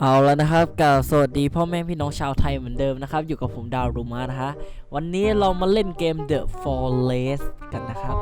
เอาแล้วนะครับกับสวัสดีพ่อแม่พี่น้องชาวไทยเหมือนเดิมนะครับ อยู่กับผมดาวรูมานะฮะวันนี้เรามาเล่นเกม The Forest กันนะครับ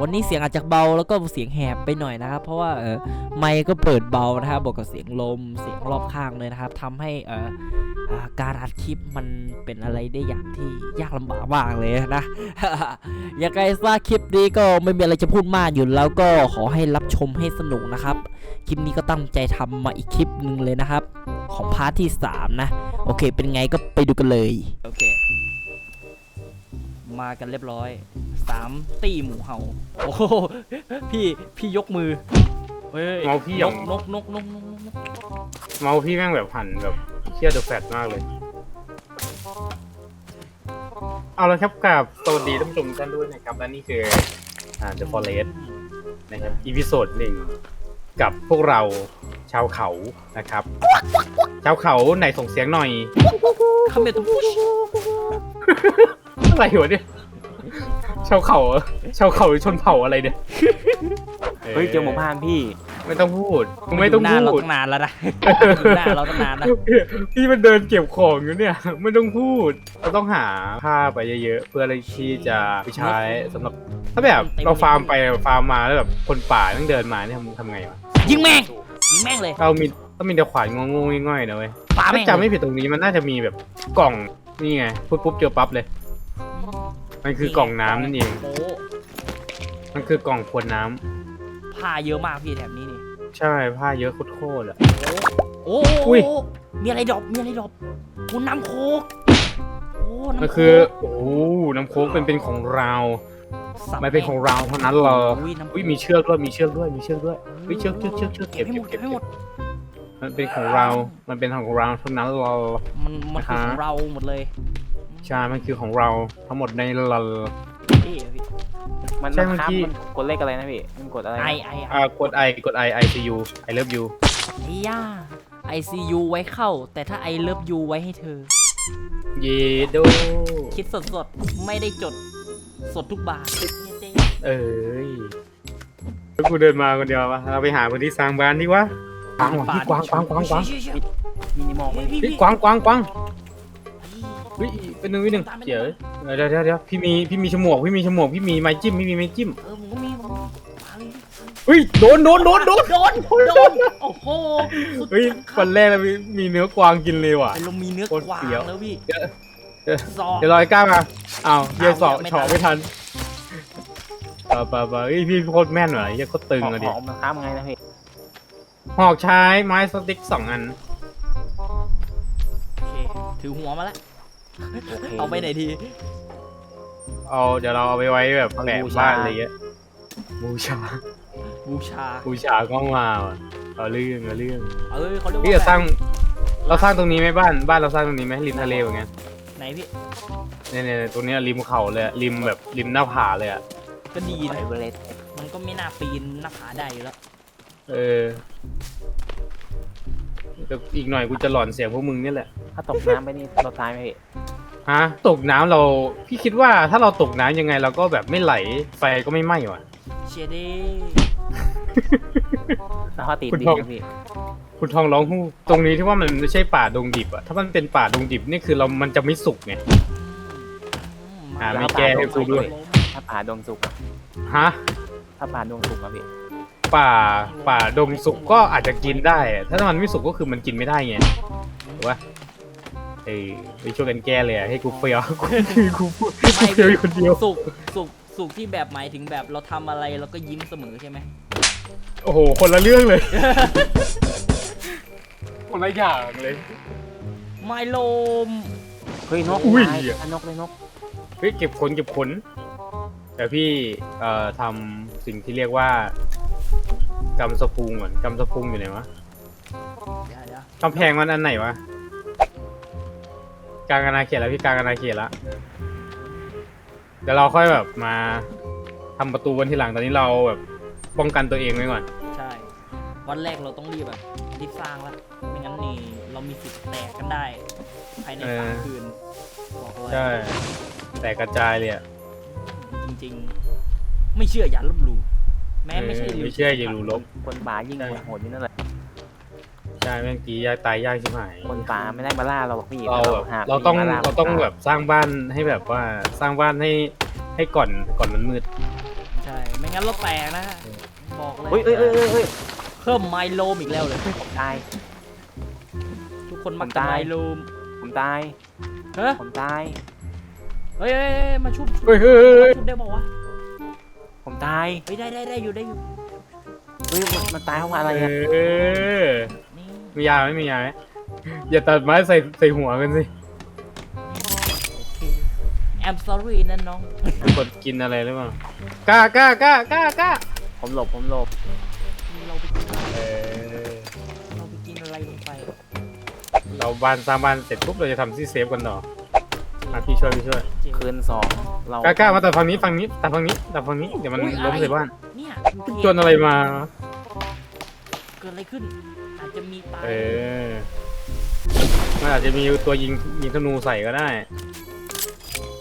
วันนี้เสียงอาจจะเบาแล้วก็เสียงแหบไปหน่อยนะครับ เพราะว่าเออไมค์ก็เปิดเบานะครับบวกกับเสียงลมเสียงรอบข้างเลยนะครับทำให้เออาการอัดคลิปมันเป็นอะไรได้อย่างที่ยากลำบากมากเลยนะยังไงซะคลิปนี้ก็ไม่มีอะไรจะพูดมากอยู่แล้วก็ขอให้รับชมให้สนุกนะครับ คลิปนี้ก็ตั้งใจทำมาอีกคลิปหนึ่งเลยนะครับ ของพาร์ทที่ 3 นะ โอเค เป็นไงก็ไปดูกันเลย โอเค มากันเรียบร้อยสามตีหมูเห่าโอ้โหพี่พี่ยกมือเฮ้ยเมาพี่นอย่างกนกนกนกนกนกเมาส์พี่แม่งแบบหันแบบเชี่ยเดอะแฟตมากเลย เอาละครับกับสวัสดีท่านผู้ชมทุกท่านด้วยนะครับและนี่คืออ่า The Forest นะครับอีพิโซดหนึ่งกับพวกเราชาวเขานะครับ ชาวเขาไหนส่งเสียงหน่อย คาเมตุช อะไรวะเนี่ยชาวเขาเหรอชาวเขาหรือชนเผ่าอะไรเนี่ยเฮ้ยเจอหมูพานพี่ ไม่ต้องพูดมึงไม่ต้องหน้าเราพูด ตั้งนานแล้วนะอยู่หน้าเราตั้งนานนะพี่มันเดินเก็บของอยู่เนี่ยไม่ต้องพูดเราต้องหาผ้าไปเยอะๆ เพื่ออะไรที่จะไปใช้สำหรับ ถ้าแบบเราฟาร์มไปฟาร์มมาแล้วแบบคนป่าต้องเดินมาเนี่ยทำทำไงวะยิงแม่งยิงแม่งเลยเรามีต้องมีแต่ขวานงงๆง่อยๆนะเว้ยปาถ้าแม่งจำไม่ผิดตรงนี้มันน่าจะมีแบบกล่องนี่ไงปุ๊บปุ๊บเจอปั๊บเลย มันคือกล่องน้ำนั่นเอง โอ้มันคือกล่องขวดน้ำผ้าเยอะมากพี่แถบนี้นี่ใช่ผ้าเยอะโคตรๆอะโอ้อุ้โอ้ย โอ้มีอะไรดรอปมีอะไรดรอปคุณน้ำโคกโอ้น้ำมันโคคือกโอ้โหน้ำโค้กเป็นเป็นของเราสับไม่เป็นของเราเท่านั้นเหรออุ้ยน้ำอุ้ยมีเชือกด้วยมีเชือกด้วยมีเชือกด้วย เฮ้ยเชือกเชือกเชือกเชือกเก็เก็บบให้หมดเก็เก็บเก็บบให้หมด มันเป็นของเรา มันเป็นของเราเท่านั้นเรามันมันคือนะฮะของเราหมดเลย ใช่มันคือของเราทั้งหมดในเราเอ้ยพี่มันใช่มันครับเมื่อกี้ มันกดเลขอะไรนะพี่มันกดอะไรไอนะไออ่ากดไอกดไอไอซียูไอเลิฟยูไอ้ย่า ICU ไว้เข้า แต่ถ้า I love you ไว้ให้เธอ เยโดคิดสดสดๆไม่ได้จด สดทุกบาทเนี่ยเจ๊เอ้ยแล้วกูเดินมาคนเดียววะเราไปหาคนที่สร้างบ้านดีวะกวางว่ะพี่กวางกวางกวางกวางเชี่ยเชี่ยมินิมอลเฮ้ยพี่พี่พี่กวางกวางกวางเฮ้ย เป็นหนึ่งเป็นหนึ่งเดี๋ยวเดี๋ยวเดี๋ยวเดี๋ยวพี่มีพี่มีฉมวกพี่มีฉมวกพี่มีไม้จิ้มพี่มีไม้จิ้มเออผมก็มีผมก็มีมาเลยเฮ้ยโดนโดนโดนโดนโดนโดนโอ้โหสุดเฮ้ยจัดครับวันแรกเรามีมีเนื้อกวางกินเลยว่ะไอ้เรามีเนื้อโคตรกวางเฟี้ยว แล้วพี่เดี๋ยวเดี๋ยวซอเดี๋ยวรอยกล้ามาอ้าวเฮียสอบไม่ทันเฉาะไม่ทันปะปะปะเฮ้ยพี่โคตรแม่นว่ะเฮียโคตรตึงของอะขดิองมันค้ามไงนะพี่หอกใช้ไม้สติ๊กสองอัน โอเคถือหัวมาแล้ว โอเคเอาไปไหนทีเอาเดี๋ยวเราเอาไปไว้แบบแปะบ้านอะไรเงี้ยบูชาบูชา บูชาก็มาว่ะเอาเรื่องเอาเรื่องเอ้ยเขาเรียกว่าพี่จะสร้างแบบเราสร้างตรงนี้ไหมบ้าน บ้านเราสร้างตรงนี้ไหมริมทะเลอย่างเงี้ยไหนพี่ เนี่ยเนี่ยตรงเนี้ยริมเขาเลยอะริมแบบริมหน้าผาเลยอะ ก็ดีไฟนะเบรเลสมันก็ไม่น่าปีนหน้าผาได้อยู่แล้ว เออแต่อีกหน่อยกูจะหลอนเสียงพวกมึงนี่แหละ ถ้าตกน้ำไปนี่เราตายไหมพี่ ฮะตกน้ำเราพี่คิดว่าถ้าเราตกน้ำยังไงเราก็แบบไม่ไหลไฟก็ไม่ไหม้ว่ะ เชียเด้แล้วถ้าติดคุณดิทองนพี่คุณทองร้องฮู้ตรงนี้ที่ว่ามันไม่ใช่ป่าดงดิบอะถ้ามันเป็นป่าดงดิบนี่คือเรา มันจะไม่สุกไง อ่ามีแก้ให้กูด้วย ถ้าป่าดงสุกอะฮะ ถ้าป่าดงสุกอะพี่ป่าป่าดงสุกก็อาจจะกินได้อะถ้ามันไม่สุกก็คือมันกินไม่ได้ไงถูกปะ เอ้ยไปช่วยกันแก้เลยอะให้กูเฟี้ยวกูกูพูดไม่เฟี้ยวอยู่คนเดียวสุกสุกสุกที่แบบหมายถึงแบบเราทำอะไรเราก็ยิ้มเสมอใช่ไหม โอ้โห คนละเรื่องเลย คนละอย่างเลย ไมโลมเฮ้ยนกอุ้ย ตายอะนกเลยนกเฮ้ยเก็บขนเก็บขนแต่พี่เอ่อทำสิ่งที่เรียกว่ากำสะพุงก่อนกำสะพุงอยู่ไหนวะเดี๋ยวเดี๋ยวกำแพงมันอันไหนวะ กลางอาณาเขตแล้วพี่กลางอาณาเขตแล้วเดี๋ยวเราค่อยแบบมาทำประตูวันทีหลังตอนนี้เราแบบป้องกันตัวเองไว้ก่อน ใช่ วันแรกเราต้องรีบแบบรีบสร้างแล้วไม่งั้นนี่เรามีสิทธิ์แตกกันได้ ภายในสามคืนบอกเลยใช่แต่กระจายเลยอะ จริงๆ ไม่เชื่ออย่าลบหลู่แม้ไม่ใช่เออไม่เชื่ออย่าดูลบคนป่ายิ่งใช่ โหดๆอยู่นั่นแหละ ใช่แม่งตียากตายยากชิบหายคนป่าไม่ได้มาล่าเราหรอกพี่เราแบบหเราต้องผีมล่เราต้องคนป่แบบสร้างบ้านให้แบบว่าสร้างบ้านให้ให้ก่อนก่อนมันมืดใช่ไม่งั้นเราแตกนะฮะบอกเลยเฮ้ยเอ้ยเอ้ยเอ้ยเอ้ยเพิ่มไมโลมอีกแล้วเลยผมตายทุกคนมักผมจะตายไมโลมผมตายเฮ้ยผมตายเฮ้ยเฮ้ยเฮ้ยมาชุบชุบเฮ้ยเฮ้ยเฮ้ยชุบได้บอกว่าวผมตายะเฮ้ยได้ได้ได้อยู่ได้อยู่เฮ้ยมันมันตายเพราะว่าอะไรอะเออนี่ มียาไหมมียาไหมอย่าตัดไม้ใส่ใส่หัวกันสิโอเค I'm sorry นั่นน้อง กดกินอะไรหรือเปล่ากล้ากล้ากล้ากล้ากล้าผมหลบผมหลบเราไปกินเออเราไปกินอะไรลงไปเราบ้านสร้างบ้านเสร็จปุ๊บเราจะทำที่เซฟกันต่ออะพี่ช่วยพี่ช่วยเจ๋งคืนสองเรากล้ากล้ามาตัดฝั่งนี้ฝั่งนี้ตัดฝั่งนี้ตัดฝั่งนี้เดี๋ยวมันอุ๊ยล้มอะไรใส่บ้านเนี่ยจนอะไรมาเกิดอะไรขึ้นอา จจะมีตายเออมันอาจจะมีตัวยิงยิงธนูใส่ก็ได้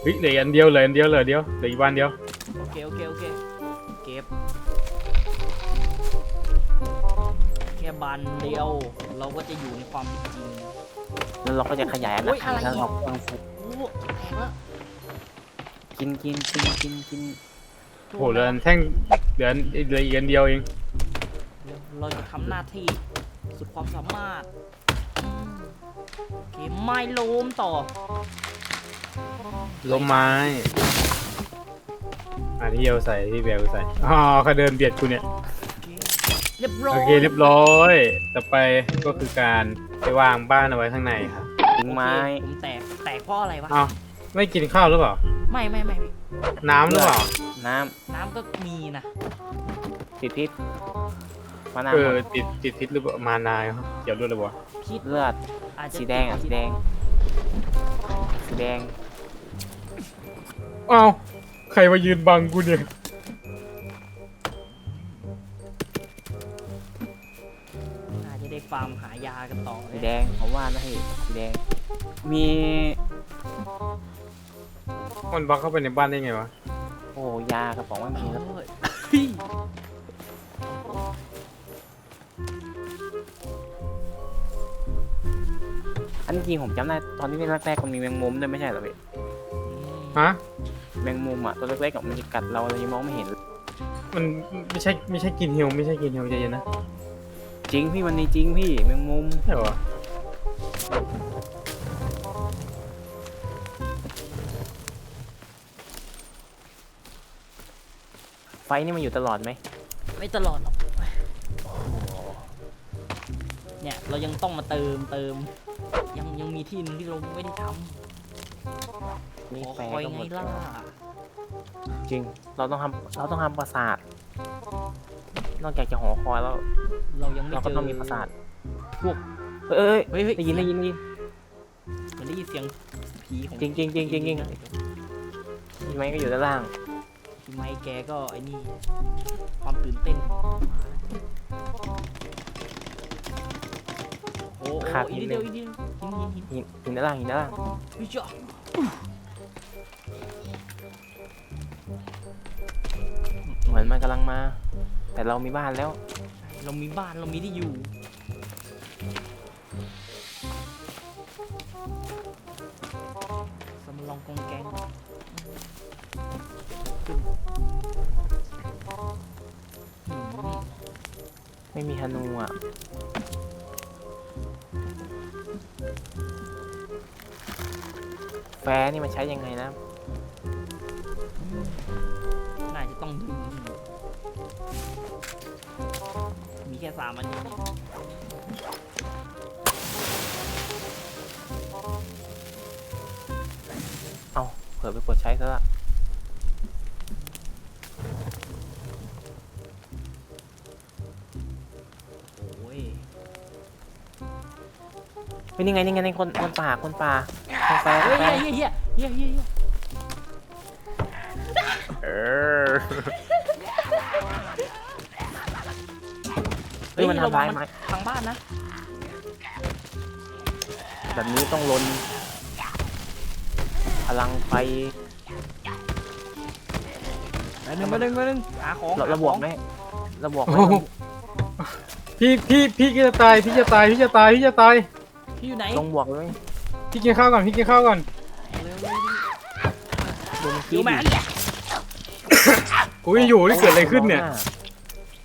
เฮ้ยเหลืออันเดียวเหลืออันเดียวเหลืออันเดียวเหลืออีกบ้านเดียวโอเคโอเคโอเคเก็บแค่บานเดียว เราก็จะอยู่ในความเป็นจริง แล้วเราก็จะขยายอาโอ๊ณายเขอะไรตแล้วอีกเราก็โอ้แตกแล้วกินกินกินกินกินโอ้โหเหลืออันแท่งเหลืออันเหลืออีกอันเดียวเองเดี๋ยวเราจะทำหน้าที่ สุดความสามารถอืมโอเคไม่โลมต่อล้มไม้อะที่เอวใส่ที่แบลใส่อ๋อเขาเดินเบียดกูเนี่ยโอเคเรียบร้อยโอเคเรียบร้อย ต่อไปก็คือการไปวางบ้านเอาไว้ข้างในครับทิ้งไม้โอเคผมแตกแตกเพราะอะไรวะอ้าวไม่กินข้าวหรือเปล่า ไม่ไม่ไม่น้ำหรือเปล่า น้น้ำก็มีนะำติดพิษ มะนาวเออติดติดพิษหรือเปล่ามานายครับเกี่ยวด้วยหรือเปล่าพิษเลือดอาจจะสีแดงอะสีแดงสีแดงอ้าวใครมายืนบังกูเนี่ยอาจจะได้ฟาร์มหายากันต่อสีเลยแดงผมว่านะพี่สีแดง มีมันบังเข้าไปในบ้านได้ไงวะโอ้ยากระป๋องไม่มีแล้ว นจริงผมจำได้ตอนที่เล่นแรกๆมันมีแมงมุมด้วยไม่ใช่เหรอพี่ฮะแมงมุมอะตัวเล็กๆกับมันจะกัดเราเรายังมองไม่เห็น มันไม่ใช่ไม่ใช่กินเฮลไม่ใช่กินเฮลใจเย็นนะจริงพี่มันมีจริงพี่แมงมุมใช่ปะไฟนี่มันอยู่ตลอดไหมไม่ตลอดหรอกเนี่ยเรายังต้องมาเติมเติม ยังยังมีที่หนึงที่เราไม่ได้ทมีำขอแฟคอยก็หไงมดล่ะจริง เราต้องทำเราต้องทำปราสาท นอกจากจะหอคอยแล้วเรายังไม่เราเจก็อต้องมีปราสาทพวกเอ้ยเฮ้ยเฮ้ยได้ยินได้ยินได้ยินเหมือนได้ยินเสียงผีของจริงจริงจริงจริงจริงมีไหมก็อยู่ด้านล่างพี่ไม้แกก็ไอ้นี่ความตื่นเต้นโอ้โหขาดอีกนินิดดนึเดียวงอีกนิดหิน หินหินหินหินด้านล่างหินด้านล่างเฮ้ยจ้ะเหมือนมันกำลังมา แต่เรามีบ้านแล้ว เรามีบ้านเรามีที่อยู่ สำรองกองแกงไม่มีธนูอะ แฟร์นี่มันใช้ยังไงนะ น่าจะต้องดึงมีแค่สามอันนี้เนี่ยเอาเผื่อไปกดใช้ซะละโอ้ยเฮ้ยนี่ไงนี่ไงนี่คนคนป่าคนป่า คนแฟร์คเฮ้ยแฟร์เฮียเฮียเฮียเฮียเฮียเออเฮ้ยมันทำร้ายไหมทางบ้านนะแบบนี้ต้องลนพลังไฟมาหนึ่งมาหนึ่งมาหนึ่งหาของเราเราบวกไหมเราบวกไหมโอ้โหพี่พี่พี่จะตายพี่จะตายพี่จะตายพี่จะตายพี่อยู่ไหนลงบวกเลย พี่กินข้าวก่อนพี่กินข้าวก่อนเร็วดูมันๆคิดูดแมนกูยังอยู่นี่เกิดอะไรขึ้นเนี่ย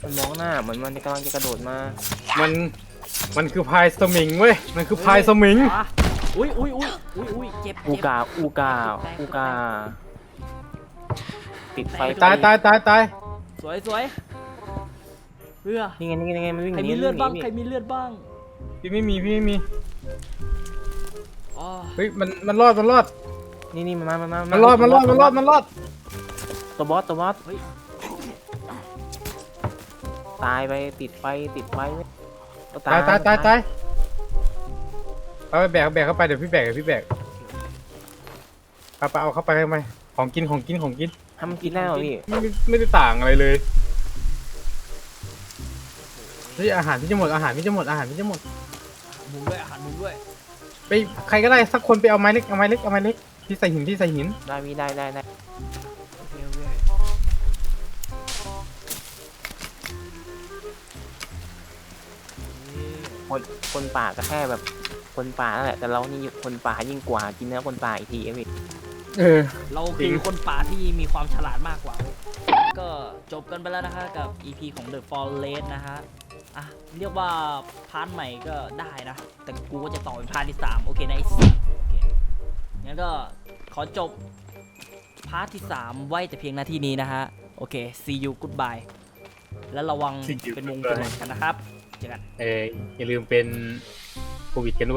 มันมองหน้าเหมือนมันกำลังจะกระโดดมา มันมันคือพายสมิงเว้ยมันคือพายสมิงอะอุ้ยอุ้ยอุ้ยอุ้ยอุ้ยเจ็บอูเจ็บกาอูกาอูกาติดไฟตายตายตายตายสวยสวยเรือนี่ไงนี่ไงนี่ไงมันวิ่งใครหนีมีเลือดบ้างวิ่ใครมีเลือดบ้างพี่ไม่มีพี่ไม่มี อ๋อเฮ้ยมันมันรอดมันรอดนี่นี่มันมามันมามันรอดมันรอดมันรอดมันรอดตัวบอสตัวบอสเฮ้ยตายไปติดไฟติดไฟเอตายตายตายตายเอาไปแบกแบกเข้าไปเดี๋ยวพี่แบกเดี๋ยวพี่แบกเอาไปเอาเข้าไปทำไมของกินของกินของกินทำมันกินได้เหรอพี่ไม่ได้ไม่ได้ต่างอะไรเลยเฮ้ยอาหารพี่จะหมดอาหารพี่จะหมดอาหารพี่จะหมดหมุนด้วยอาหารหมุนด้วย ไปใครก็ได้สักคนไปเอาไม้เล็กเอาไม้เล็กเอาไม้เล็กที่ใส่หินที่ใส่หินได้พี่ได้ได้ได้โอเคโอเคคนคนป่าก็แค่แบบคนป่านั่นแหละแต่เรานี่คนป่ายิ่งกว่ากินเนื้อคนป่าอีกทีเอ้ยพี่เออ เราจริคืองคนป่าที่มีความฉลาดมากกว่า ก็จบกันไปแล้วนะคะกับ EP ของ The Forest นะฮะ อะเรียกว่าพาร์ทใหม่ก็ได้นะ แต่กูก็จะต่อเป็นพาร์ทที่ 3 โอเคนะไอ้สัสโอเคงั้นก็ขอจบพาร์ทที่ 3 ไว้แต่เพียงหน้าที่นี้นะฮะ โอเค see you goodbye แล้วระวัง See you เป็นวง goodbye เป็นหลังกันนะครับ เจอกัน เอออย่าลืมเป็นโควิดกันด้วย